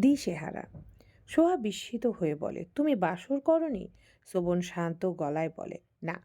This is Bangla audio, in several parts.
দিশেহারা সোহা বিস্মিত হয়ে বলে, তুমি বাসর করনি? শোভন শান্ত গলায় বলে, না।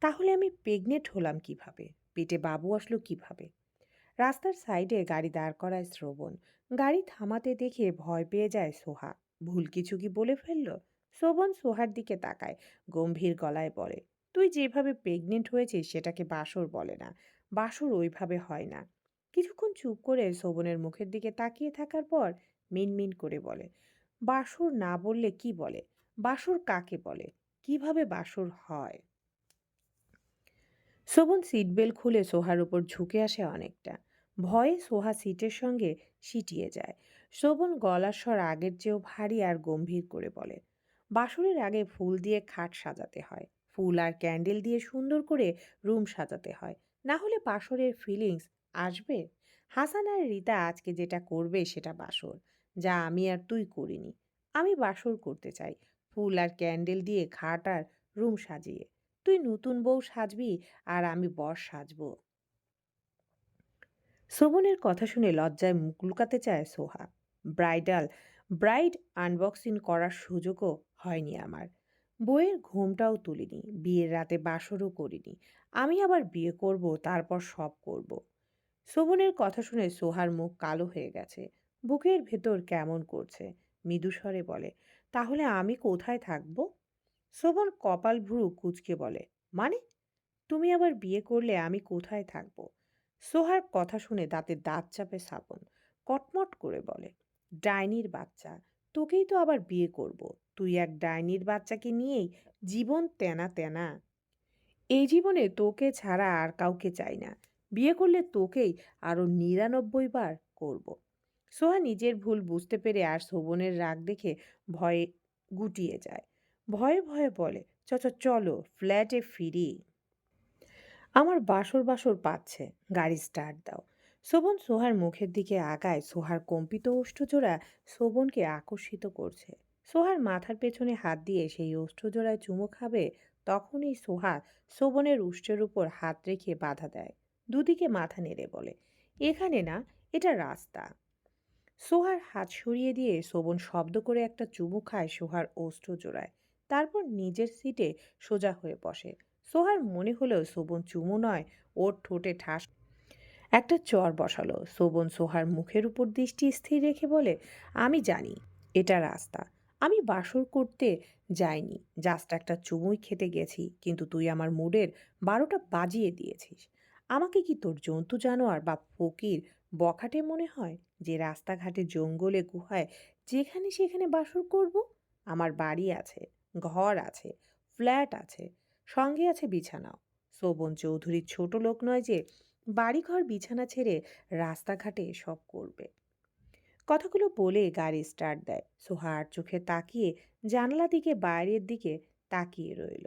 তাহলে আমি প্রেগনেন্ট হলাম কীভাবে? পেটে বাবু আসলো কীভাবে? রাস্তার সাইডে গাড়ি দাঁড় করায় শ্রবণ। গাড়ি থামাতে দেখে ভয় পেয়ে যায় সোহা। ভুল কিছু কি বলে ফেলল? শ্রবণ সোহার দিকে তাকায়, গম্ভীর গলায় বলে, তুই যেভাবে প্রেগনেন্ট হয়েছিস সেটাকে বাসর বলে না। বাসর ওইভাবে হয় না। কিছুক্ষণ চুপ করে শোভনের মুখের দিকে তাকিয়ে থাকার পর মিনমিন করে বলে। বাসর না বললে কি বলে? বাসর কাকে বলে? কীভাবে বাসর হয়? শোভন সিট বেল্ট খুলে সোহার উপর ঝুঁকে আসে অনেকটা। ভয়ে সোহা সিটের সঙ্গে সিটিয়ে যায়। শোভন গলার স্বর আগের চেয়েও ভারী আর গম্ভীর করে বলে, বাসরের আগে ফুল দিয়ে খাট সাজাতে হয়। ফুল আর ক্যান্ডেল দিয়ে সুন্দর করে রুম সাজাতে হয়। না হলে বাসরের ফিলিংস আসবে? হাসান আর রিতা আজকে যেটা করবে সেটা বাসর। যা আমি আর তুই করিনি। আমি বাসর করতে চাই, ফুল আর ক্যান্ডেল দিয়ে খাট আর রুম সাজিয়ে। তুই নতুন বউ সাজবি আর আমি বর সাজবো। শোভনের কথা শুনে লজ্জায় মুখ লুকাতে চায় সোহা। ব্রাইডাল, ব্রাইড আনবক্সিং করার সুযোগও হয়নি আমার। বইয়ের ঘুমটাও তুলিনি, বিয়ের রাতে বাসরও করিনি। আমি আবার বিয়ে করব, তারপর সব করব। শোভনের কথা শুনে সোহার মুখ কালো হয়ে গেছে। বুকের ভেতর কেমন করছে? মৃদুস্বরে বলে, তাহলে আমি কোথায় থাকব? শোভন কপাল ভ্রু কুচকে বলে মানে? তুমি আবার বিয়ে করলে আমি কোথায় থাকব? সোহার কথা শুনে দাঁতে দাঁত চাপে সাবন কটমট করে বলে, ডাইনির বাচ্চা, তোকেই তো আবার বিয়ে করব। তুই এক ডাইনির বাচ্চাকে নিয়েই জীবন তেনা তেনা। এই জীবনে তোকে ছাড়া আর কাউকে চাই না। বিয়ে করলে তোকেই আরও নিরানব্বই বার করব। সোহা নিজের ভুল বুঝতে পেরে আর শোভনের রাগ দেখে ভয়ে গুটিয়ে যায়। ভয়ে ভয়ে বলে, চ চলো, ফ্ল্যাটে ফিরি। আমার বাসর বাসর পাচ্ছে, গাড়ি স্টার্ট দাও। শোভন সোহার মুখের দিকে আগায়, সোহার কম্পিত ওষ্ঠজোড়া শোভনকে আকর্ষিত করছে। সোহার মাথার পেছনে হাত দিয়ে সেই ওষ্ঠজোড়ায় চুমো খাবে, তখনই সোহা শোভনের উষ্ঠের উপর হাত রেখে বাধা দেয়। দুদিকে মাথা নেড়ে বলে, এখানে না, এটা রাস্তা। সোহার হাত সরিয়ে দিয়ে শোভন শব্দ করে একটা চুমু খায় সোহার ওষ্ঠ জোড়ায়। তারপর নিজের সিটে সোজা হয়ে বসে। সোহার মনে হলেও শোভন চুমু নয়, ওর ঠোঁটে ঠাস। একটা চর বসালো। শোভন সোহার মুখের উপর দৃষ্টি স্থির রেখে বলে, আমি জানি, এটা রাস্তা। আমি বাসর করতে যাইনি। জাস্ট একটা চুমুই খেতে গেছি, কিন্তু তুই আমার মুডের বারোটা বাজিয়ে দিয়েছিস। আমাকে কি তোর জন্তু, জানোয়ার বা ফকির বখাটে মনে হয় যে রাস্তাঘাটে জঙ্গলে গুহায় যেখানে সেখানে বাসর করব, আমার বাড়ি আছে, ঘর আছে, ফ্ল্যাট আছে, সঙ্গে আছে বিছানাও। শোভন চৌধুরীর ছোট লোক নয় যে বাড়িঘর বিছানা ছেড়ে রাস্তাঘাটে সব করবে। কথাগুলো বলে গাড়ি স্টার্ট দেয়। সোহার চোখে তাকিয়ে জানলা দিকে বাইরের দিকে তাকিয়ে রইল।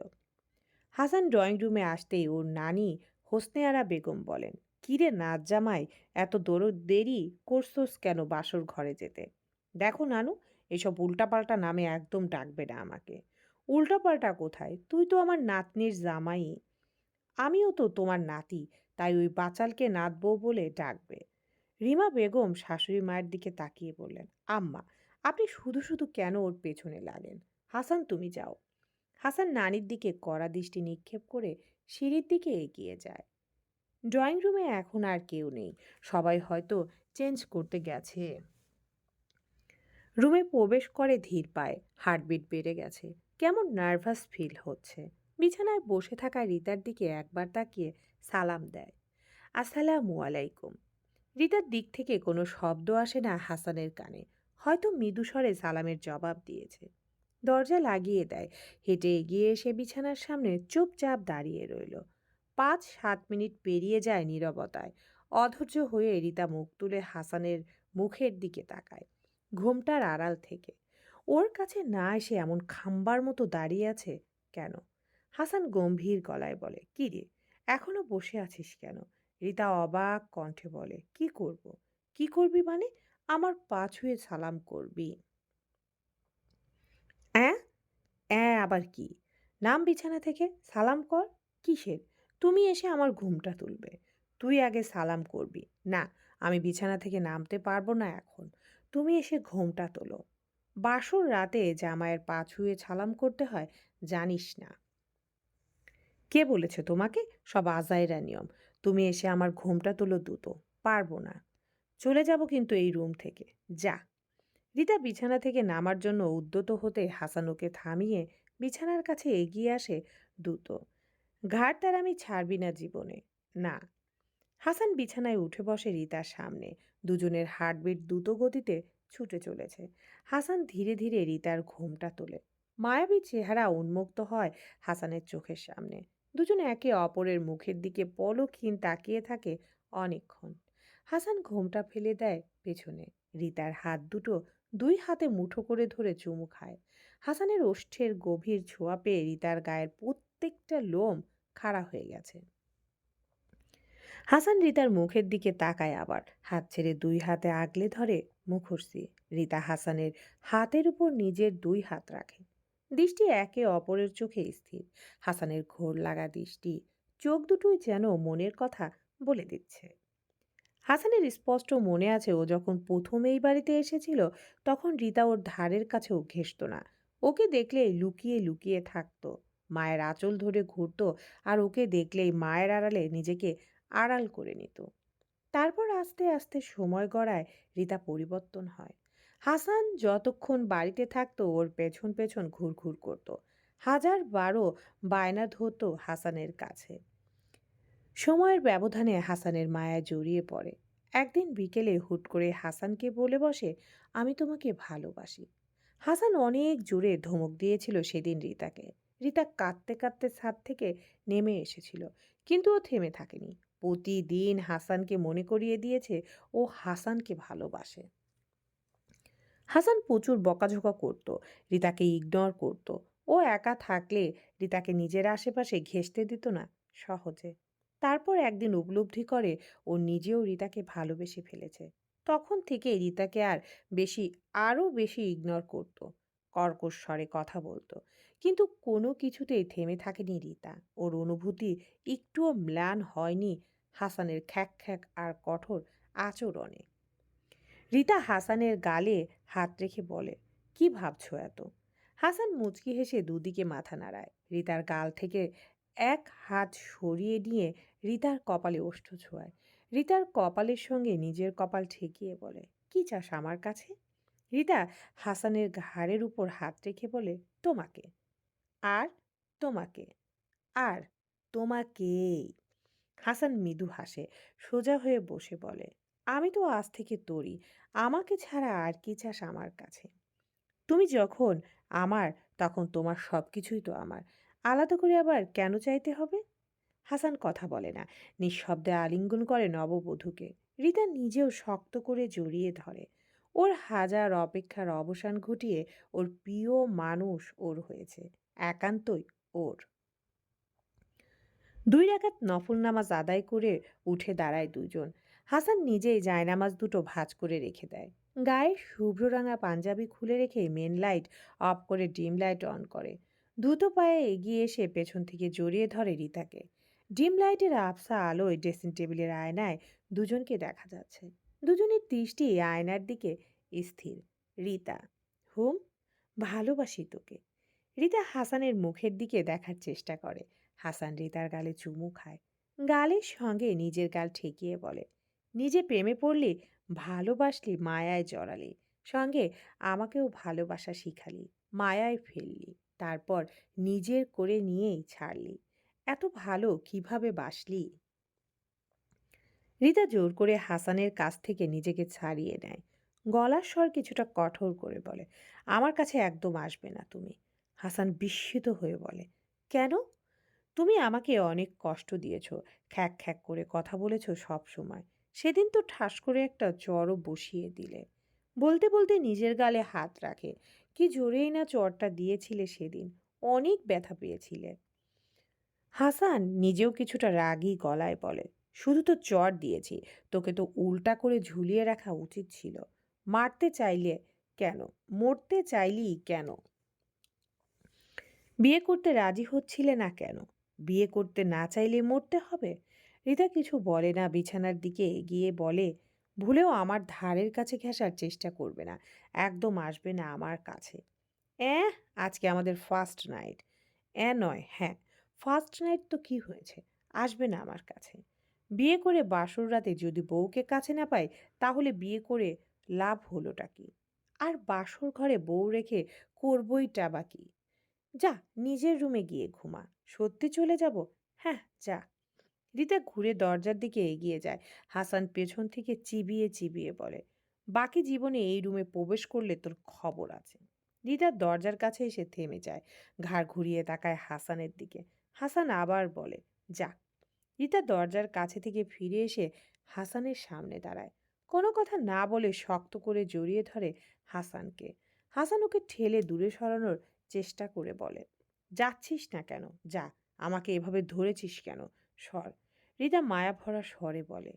হাসান ড্রয়িং রুমে আসতেই ওর নানি হোসনেয়ারা বেগম বলেন কিরে নাচ জামাই, এত দৌড় দেরি করছোস কেন বাসর ঘরে যেতে? দেখো নানু, এসব উল্টাপাল্টা নামে একদম ডাকবে না আমাকে। উল্টাপাল্টা কোথায়? তুই তো আমার নাতনির জামাই। আমিও তো তোমার নাতি, তাই ওই বাচালকে নাতবউ বলে ডাকবে। রিমা বেগম শাশুড়ি মায়ের দিকে তাকিয়ে বললেন, আম্মা, আপনি শুধু শুধু কেন ওর পেছনে লাগেন হাসান, তুমি যাও। হাসান নানির দিকে কড়া দৃষ্টি নিক্ষেপ করে সিঁড়ির দিকে এগিয়ে যায়। ড্রয়িং রুমে এখন আর কেউ নেই। সবাই হয়তো চেঞ্জ করতে গেছে। রুমে প্রবেশ করে ধীর পায়। হার্টবিট বেড়ে গেছে। কেমন নার্ভাস ফিল হচ্ছে। বিছানায় বসে থাকা রিতার দিকে একবার তাকিয়ে সালাম দেয়। আসসালামু আলাইকুম। রিতার দিক থেকে কোনো শব্দ আসে না হাসানের কানে। হয়তো মৃদুস্বরে সালামের জবাব দিয়েছে। দরজা লাগিয়ে দেয়। হেঁটে এগিয়ে এসে বিছানার সামনে চুপচাপ দাঁড়িয়ে রইল। পাঁচ সাত মিনিট পেরিয়ে যায় নীরবতায়। অধৈর্য হয়ে রিতা মুখ তুলে হাসানের মুখের দিকে তাকায়, ঘুমটার আড়াল থেকে। ওর কাছে না এসে এমন খাম্বার মতো দাঁড়িয়ে আছে কেন? হাসান গম্ভীর গলায় বলে, কি রে, এখনও বসে আছিস কেন? রিতা অবাক কণ্ঠে বলে, কি করব? কি করবি মানে? আমার পা ছুঁয়ে সালাম করবি। অ্যাঁ? অ্যাঁ, আবার কি? নাম বিছানা থেকে সালাম কর? কিসের? তুমি এসে আমার ঘুমটা তুলবে। তুই আগে সালাম করবি। না, আমি বিছানা থেকে নামতে পারব না এখন। তুমি এসে ঘোমটা তোলো। বাসর রাতে জামাইয়ের পা ছুঁয়ে ছালাম করতে হয়, জানিস না। কে বলেছে তোমাকে? সব আজাইরা নিয়ম। তুমি এসে আমার ঘোমটা তোলো দুটো। পারব না। চলে যাব কিন্তু এই রুম থেকে। যা। রিতা বিছানা থেকে নামার জন্য উদ্যত হতে হাসানুকে থামিয়ে বিছানার কাছে এগিয়ে আসে দ্রুত ঘাট তার আমি ছাড়বি না জীবনে। না। হাসান বিছানায় উঠে বসে রিতার সামনে। দুজনের হার্টবিট দ্রুত গতিতে ছুটে চলেছে। হাসান ধীরে ধীরে রিতার ঘুমটা তোলে। মায়াবী চেহারা উন্মুক্ত হয় হাসানের চোখের সামনে। দুজনে একে অপরের মুখের দিকে পলকহীন তাকিয়ে থাকে অনেকক্ষণ। হাসান ঘোমটা ফেলে দেয় পেছনে। রিতার হাত দুটো দুই হাতে মুঠো করে ধরে চুমু খায়। হাসানের ওষ্ঠের গভীর ছোঁয়া পেয়ে রিতার গায়ের প্রত্যেকটা লোম খাড়া হয়ে গেছে। হাসান রিতার মুখের দিকে তাকায় আবার। হাত ছেড়ে দুই হাতে আগলে ধরে মুখর্ষি রিতা হাসানের হাতের উপর নিজের দুই হাত রাখে। দৃষ্টি একে অপরের চোখে স্থির। হাসানের ঘোর লাগা দৃষ্টি চোখ দুটোই যেন মনের কথা বলে দিচ্ছে। হাসানের স্পষ্ট মনে আছে ও যখন প্রথম এই বাড়িতে এসেছিল, তখন রিতা ওর ধারের কাছেও ঘেসত না। ওকে দেখলে লুকিয়ে লুকিয়ে থাকতো। মায়ের আঁচল ধরে ঘুরত আর ওকে দেখলেই মায়ের আড়ালে নিজেকে আড়াল করে নিত। তারপর আস্তে আস্তে সময় গড়ায় রিতা পরিবর্তন হয়। হাসান যতক্ষণ বাড়িতে থাকতো, ওর পেছন পেছন ঘুরঘুর করতো। হাজার বারো বায়না ধরতো হাসানের কাছে। সময়ের ব্যবধানে হাসানের মায়া জড়িয়ে পড়ে। একদিন বিকেলে হুট করে হাসানকে বলে বসে, আমি তোমাকে ভালোবাসি। হাসান অনেক জোরে ধমক দিয়েছিল সেদিন রিতাকে। রিতা কাঁদতে কাঁদতে ছাদ থেকে নেমে এসেছিল, কিন্তু ও থেমে থাকেনি। প্রতিদিন হাসানকে মনে করিয়ে দিয়েছে ও হাসানকে ভালোবাসে। হাসান প্রচুর বকাঝকা করত, রিতাকে ইগনোর করত। ও একা থাকলে রিতাকে নিজের আশেপাশে ঘেঁষতে দিত না, সহজে। তারপর একদিন উপলব্ধি করে ও নিজেও রিতাকে ভালোবেসে ফেলেছে। তখন থেকে রিতাকে আর বেশি, আরও বেশি ইগনোর করত। কর্কশ স্বরে কথা বলতো। কিন্তু কোনো কিছুতেই থেমে থাকেনি রিতা। ওর অনুভূতি একটুও ম্লান হয়নি হাসানের খ্যাক খ্যাক আর কঠোর আচরণে। রিতা হাসানের গালে হাত রেখে বলে, কি ভাবছ এত? হাসান মুচকি হেসে দুদিকে মাথা নাড়ায়। রিতার গাল থেকে এক হাত সরিয়ে নিয়ে রিতার কপালে ওষ্ঠ ছোঁয়ায়। রিতার কপালের সঙ্গে নিজের কপাল ঠেকিয়ে বলে, কি চাস আমার কাছে? রিতা হাসানের ঘাড়ের উপর হাত রেখে বলে, তোমাকে। আর? তোমাকে। আর? তোমাকেই হাসান মৃদু হাসে, সোজা হয়ে বসে বলে, আমি তো আজ থেকে তোরই আমাকে ছাড়া আর কি চাস আমার কাছে? তুমি যখন আমার, তখন তোমার সব কিছুই তো আমার, আলাদা করে আবার কেন চাইতে হবে? হাসান কথা বলে না, নিঃশব্দে আলিঙ্গন করে নববধূকে রিতা নিজেও শক্ত করে জড়িয়ে ধরে। ওর হাজার অপেক্ষার অবসান ঘটিয়ে ওর প্রিয় মানুষ ওর হয়েছে, একান্তই ওর। দুই রাকাত নফল নামাজ আদায় করে উঠে দাঁড়ায় দুজন হাসান নিজেই জায়নামাজ দুটো ভাঁজ করে রেখে দেয়। গায়ে শুভ্র রাঙা পাঞ্জাবি খুলে রেখে মেন লাইট অফ করে ডিম লাইট অন করে। দ্রুত পায়ে এগিয়ে এসে পেছন থেকে জড়িয়ে ধরে রিতাকে। ডিম লাইটের আবসা আলোয় ড্রেসিং টেবিলের আয়নায় দুজনকে দেখা যাচ্ছে। দুজনের দৃষ্টি আয়নার দিকে স্থির। রিতা, হুম, ভালোবাসি তোকে। রিতা হাসানের মুখের দিকে দেখার চেষ্টা করে। হাসান রিতার গালে চুমু খায়। গালের সঙ্গে নিজের গাল ঠেকিয়ে বলে, নিজে প্রেমে পড়লি, ভালোবাসলি, মায়ায় জড়ালি। সঙ্গে আমাকেও ভালোবাসা শিখালি, মায়ায় ফেললি। তারপর নিজের করে নিয়েই ছাড়লি। এত ভালো কীভাবে বাসলি? রিতা জোর করে হাসানের কাছ থেকে নিজেকে ছাড়িয়ে নেয়। গলার স্বর কিছুটা কঠোর করে বলে, আমার কাছে একদম আসবে না তুমি। হাসান বিস্মিত হয়ে বলে, কেন? তুমি আমাকে অনেক কষ্ট দিয়েছ, খ্যাক খ্যাক করে কথা বলেছ সব সময়। সেদিন তো ঠাস করে একটা চড়ও বসিয়ে দিলে। বলতে বলতে নিজের গালে হাত রাখে। কি জোরেই না চরটা দিয়েছিলে সেদিন, অনেক ব্যথা পেয়েছিলে। হাসান নিজেও কিছুটা রাগী গলায় বলে, শুধু তো চর দিয়েছি, তোকে তো উল্টা করে ঝুলিয়ে রাখা উচিত ছিল। মারতে চাইলে কেন? মরতে চাইলি কেন? বিয়ে করতে রাজি হচ্ছিলে না কেন? বিয়ে করতে না চাইলে মরতে হবে? রিতা কিছু বলে না, বিছানার দিকে এগিয়ে বলে, ভুলেও আমার ধারের কাছে ঘেঁষার চেষ্টা করবে না, একদম আসবে না আমার কাছে। অ্যাঁ, আজকে আমাদের ফার্স্ট নাইট অ্যাঁ নয় হ্যাঁ ফার্স্ট নাইট তো কি হয়েছে? আসবে না আমার কাছে। বিয়ে করে বাসর রাতে যদি বউকে কাছে না পাই, তাহলে বিয়ে করে লাভ হলোটা কি? আর বাসর ঘরে বউ রেখে করবইটা বা কি? যা, নিজের রুমে গিয়ে ঘুমা। সত্যি চলে যাব? হ্যাঁ যা। রিতা ঘুরে দরজার দিকে এগিয়ে যায়। হাসান পেছন থেকে চিবিয়ে চিবিয়ে বলে, বাকি জীবনে এই রুমে প্রবেশ করলে তোর খবর আছে। রিতা দরজার কাছে এসে থেমে যায়। ঘাড় ঘুরিয়ে তাকায় হাসানের দিকে। হাসান আবার বলে, যা। রিতা দরজার কাছে থেকে ফিরে এসে হাসানের সামনে দাঁড়ায়। কোনো কথা না বলে শক্ত করে জড়িয়ে ধরে হাসানকে। হাসান ওকে ঠেলে দূরে সরানোর চেষ্টা করে বলে, যাচ্ছিস না কেন? যা, আমাকে এভাবে ধরেছিস কেন? সর। রিতা মায়া ভরা স্বরে বলে,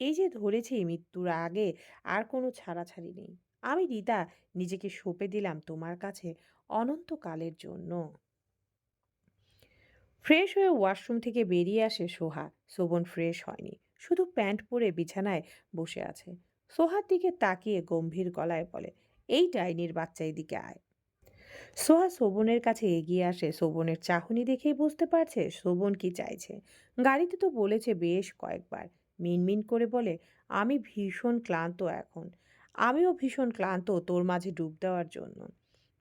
এই যে ধরেছি মৃত্যুর আগে আর কোনো ছাড়াছাড়ি নেই। আমি রিতা নিজেকে সঁপে দিলাম তোমার কাছে অনন্তকালের জন্য। ফ্রেশ হয়ে ওয়াশরুম থেকে বেরিয়ে আসে সোহা। শোভন ফ্রেশ হয়নি। শুধু প্যান্ট পরে বিছানায় বসে আছে। সোহার দিকে তাকিয়ে গম্ভীর গলায় বলে, এই ডাইনির বাচ্চা এদিকে আয়। সোহা শোভনের কাছে এগিয়ে আসে। শোভনের চাহনি দেখেই বুঝতে পারছে শোভন কি চাইছে। গাড়িতে তো বলেছে বেশ কয়েকবার। মিনমিন করে বলে, আমি ভীষণ ক্লান্ত এখন। আমিও ভীষণ ক্লান্ত তোর মাঝে ডুব দেওয়ার জন্য।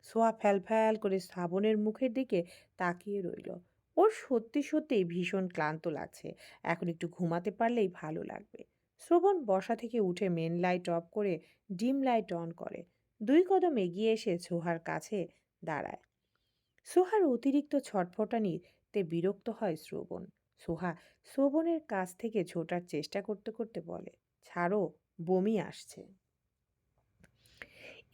সোয়া ফ্যাল ফ্যাল করে শ্রাবণের মুখের দিকে তাকিয়ে রইল। ওর সত্যি সত্যিই ভীষণ ক্লান্ত লাগছে। এখন একটু ঘুমাতে পারলেই ভালো লাগবে। শ্রবণ বসা থেকে উঠে মেন লাইট অফ করে ডিম লাইট অন করে। দুই কদম এগিয়ে এসে সোহার কাছে দাঁড়ায়। সোহার অতিরিক্ত ছটফটানিতে বিরক্ত হয় শ্রবণ। সোহা শ্রবণের কাছ থেকে ছোটার চেষ্টা করতে করতে বলে, ছাড়ো, বমি আসছে।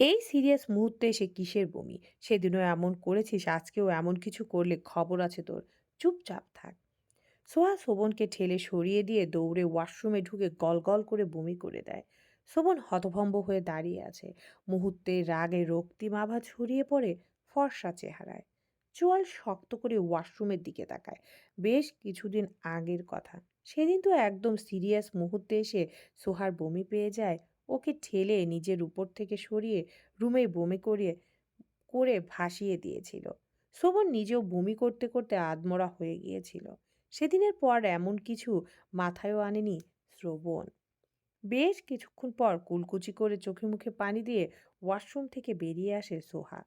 এই সিরিয়াস মুহূর্তে এসে কিসের বমি? সেদিনও এমন করেছিস, আজকেও এমন কিছু করলে খবর আছে তোর। চুপচাপ থাক। সোহা শোভনকে ঠেলে সরিয়ে দিয়ে দৌড়ে ওয়াশরুমে ঢুকে গলগল করে বমি করে দেয়। শোভন হতভম্ব হয়ে দাঁড়িয়ে আছে। মুহূর্তে রাগে রক্তিম আভা ছড়িয়ে পড়ে ফর্সা চেহারায়। চোয়াল শক্ত করে ওয়াশরুমের দিকে তাকায়। বেশ কিছুদিন আগের কথা। সেদিন তো একদম সিরিয়াস মুহূর্তে এসে সোহার বমি পেয়ে যায় ওকে ঠেলে নিজের উপর থেকে সরিয়ে রুমে বমি করিয়ে, করে ভাসিয়ে দিয়েছিল। শোভন নিজেও বমি করতে করতে আদমরা হয়ে গিয়েছিল। সেদিনের পর এমন কিছু মাথায়ও আনেনি শ্রবণ। বেশ কিছুক্ষণ পর কুলকুচি করে চোখে মুখে পানি দিয়ে ওয়াশরুম থেকে বেরিয়ে আসে সোহা।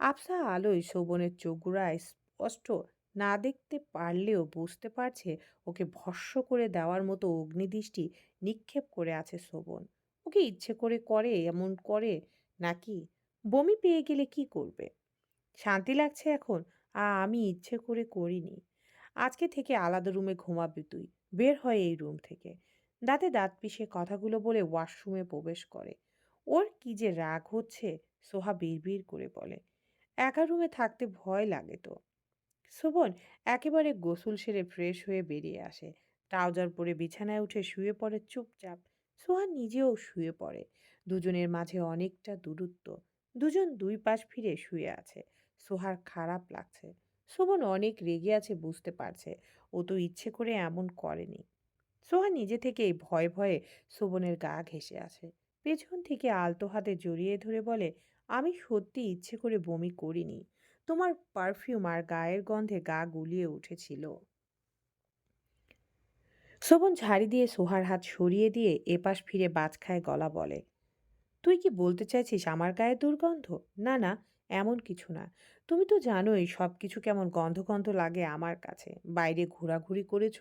আবসা আলোয় শোভনের চোখগুড়ায় স্পষ্ট না দেখতে পারলেও বুঝতে পারছে ওকে ভস্য করে দেওয়ার মতো অগ্নিদৃষ্টি নিক্ষেপ করে আছে শোভন। ওকে ইচ্ছে করে করে, এমন করে? নাকি বমি পেয়ে গেলে কি করবে? শান্তি লাগছে এখন? আ, আমি ইচ্ছে করে করিনি। আজকে থেকে আলাদা রুমে ঘুমাবি তুই। বের হয় এই রুম থেকে। দাঁতে দাঁত পিষে কথাগুলো বলে ওয়াশরুমে প্রবেশ করে। ওর কি যে রাগ হচ্ছে, সোহা বিড়বিড় করে বলে। একা রুমে থাকতে ভয় লাগে তো। শোভন একেবারে গোসল সেরে ফ্রেশ হয়ে বেরিয়ে আসে। ট্রাউজার পরে বিছানায় উঠে শুয়ে পড়ে চুপচাপ। সোহা নিজেও শুয়ে পড়ে। দুজনের মাঝে অনেকটা দূরত্ব। দুজন দুই পাশ ফিরে শুয়ে আছে। সোহার খারাপ লাগছে। শোভন অনেক রেগে আছে বুঝতে পারছে। ও তো ইচ্ছে করে এমন করেনি। সোহা নিজে থেকেই ভয়ে ভয়ে শোভনের গা ঘেঁষে আছে। পেছন থেকে আলতো হাতে জড়িয়ে ধরে বলে, আমি সত্যি ইচ্ছে করে বমি করিনি। তোমার পারফিউম আর গায়ের গন্ধে গা গুলিয়ে উঠেছিল। শোভন ঝাড়ি দিয়ে সোহার হাত সরিয়ে দিয়ে এপাশ ফিরে বাজ খায় গলা বলে, তুই কি বলতে চাইছিস আমার গায়ে দুর্গন্ধ? না না, এমন কিছু না। তুমি তো জানোই সব কিছু কেমন গন্ধ গন্ধ লাগে আমার কাছে। বাইরে ঘোরাঘুরি করেছ,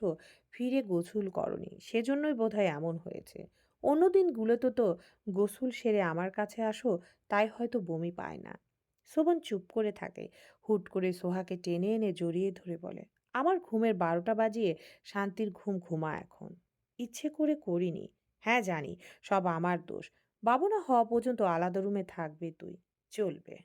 ফিরে গোসল করনি, সেজন্যই বোধহয় এমন হয়েছে। অন্য দিনগুলোতে তো গোসল সেরে আমার কাছে আসো, তাই হয়তো বমি পায় না। শোভন চুপ করে থাকে, হুট করে সোহাকে টেনে এনে জড়িয়ে ধরে বলে আমার ঘুমের বারোটা বাজিয়ে শান্তির ঘুম ঘুমা এখন। ইচ্ছে করে করিনি। হ্যাঁ জানি, সব আমার দোষ। বাবু না হওয়া পর্যন্ত আলাদা রুমে থাকবে তুই। চলবে।